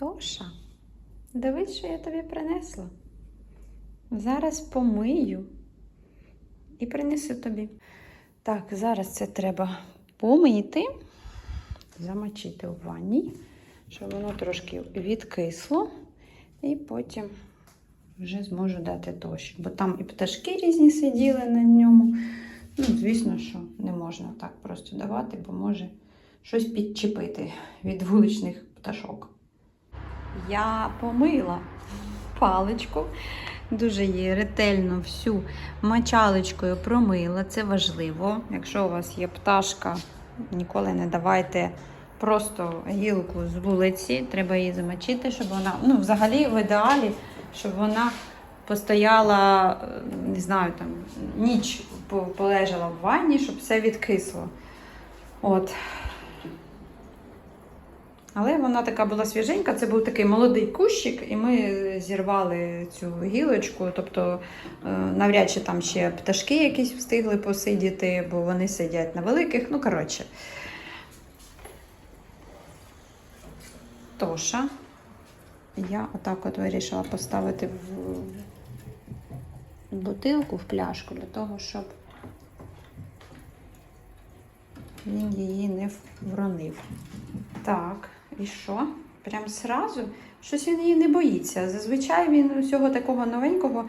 Тоша, дивись, що я тобі принесла. Зараз помию і принесу тобі. Так, зараз це треба помити, замочити у ванні, щоб воно трошки відкисло, і потім вже зможу дати дощ. Бо там і пташки різні сиділи на ньому. Ну, звісно, що не можна так просто давати, бо може щось підчепити від вуличних пташок. Я помила паличку, дуже її ретельно всю мочалочкою промила. Це важливо. Якщо у вас є пташка, ніколи не давайте просто гілку з вулиці, треба її замочити, щоб вона, ну, взагалі, в ідеалі, щоб вона постояла, не знаю, там, ніч полежала в ванні, щоб все відкисло. От. Але вона така була свіженька, це був такий молодий кущик, і ми зірвали цю гілочку. Тобто е, навряд чи там ще пташки якісь встигли посидіти, бо вони сидять на великих. Ну, коротше. Тоша. Я отак от вирішила поставити в бутилку, в пляшку, для того, щоб він її не вронив. Так, і що? Прям сразу? Щось він її не боїться. Зазвичай він усього такого новенького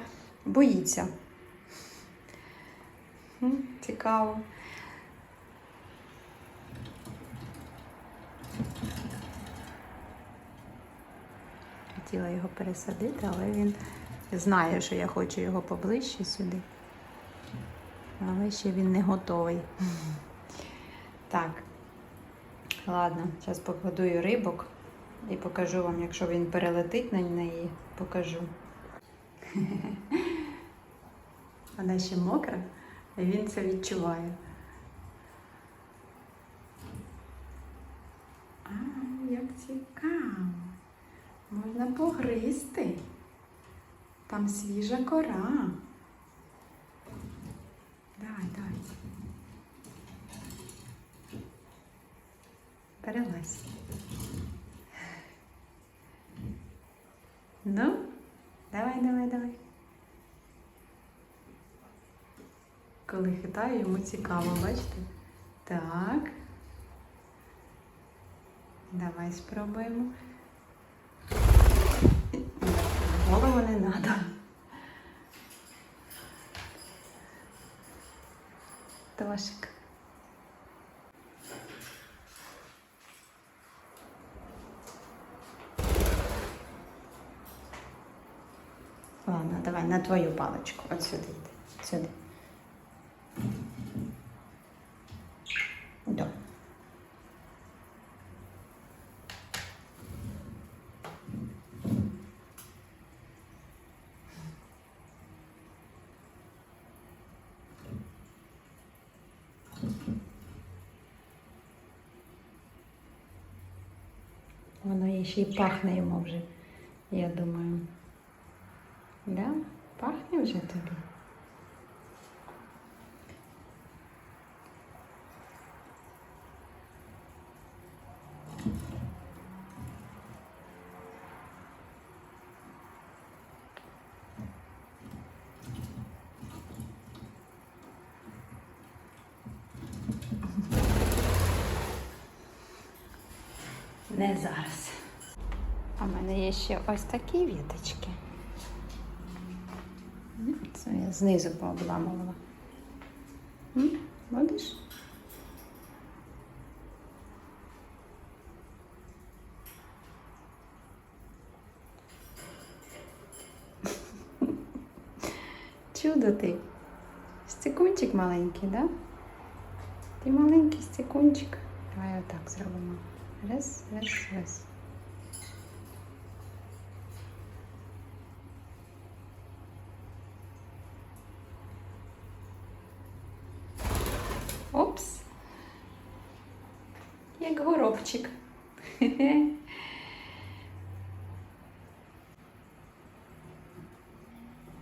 боїться. Цікаво. Хотіла його пересадити, але він знає, що я хочу його поближче сюди. Але ще він не готовий. Так. Ладно, зараз покладую рибок і покажу вам, якщо він перелетить на неї, покажу. Вона ще мокра, і він це відчуває. А, як цікаво. Можна погризти. Там свіжа кора. Давай, давай. Перелазь. Ну, давай, давай, давай. Коли хитаю, йому цікаво, бачите? Так. Давай спробуємо. Голову не треба. Тошик. Ладно, давай на твою паличку. От сюди йди. Сюди. Да. Воно ще й пахне йому вже, я думаю. Да? Пахне вже тобі? Не зараз. А в мене є ще ось такі віточки. Це я знизу пообламувала. Будеш? Чудо ти. Стекунчик маленький, да? Ти маленький стекунчик. Давай отак зробимо. Раз, раз, раз. Горобчик.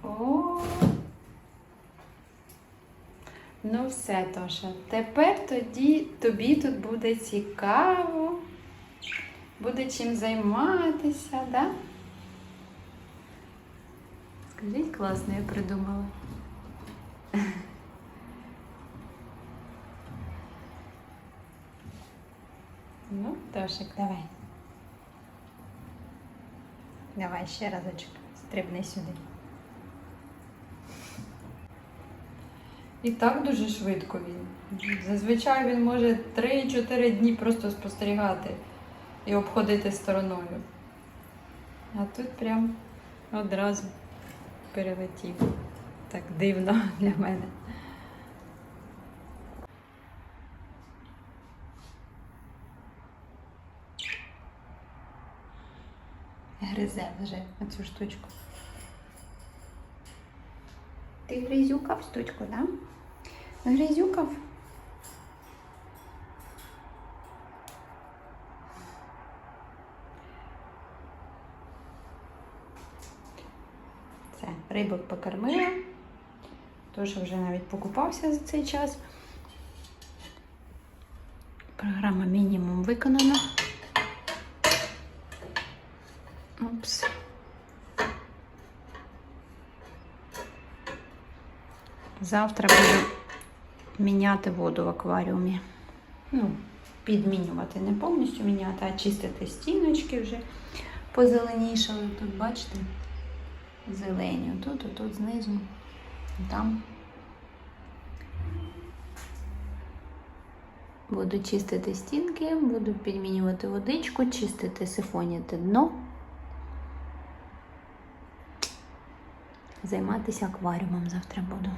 О. Ну все, Тоша. Тепер тоді тобі тут буде цікаво буде чим займатися, да? Скажіть, класно, я придумала. Ну, Тошик, давай. Давай ще разочок. Стрибни сюди. І так дуже швидко він. Зазвичай він може 3-4 дні просто спостерігати і обходити стороною. А тут прям одразу перелетів. Так дивно для мене. Гризе вже оцю штучку. Ти гризюкав штучку, да? Гризюкав? Все, рибок покормила. Тож вже навіть покупався за цей час. Програма мінімум виконана. Завтра буду міняти воду в акваріумі. Ну, підмінювати, не повністю міняти, а чистити стіночки вже позеленішали. Тут, бачите, зелені. Тут, отут знизу, там. Буду чистити стінки, буду підмінювати водичку, чистити, сифоніти дно. Займатися акваріумом завтра буду.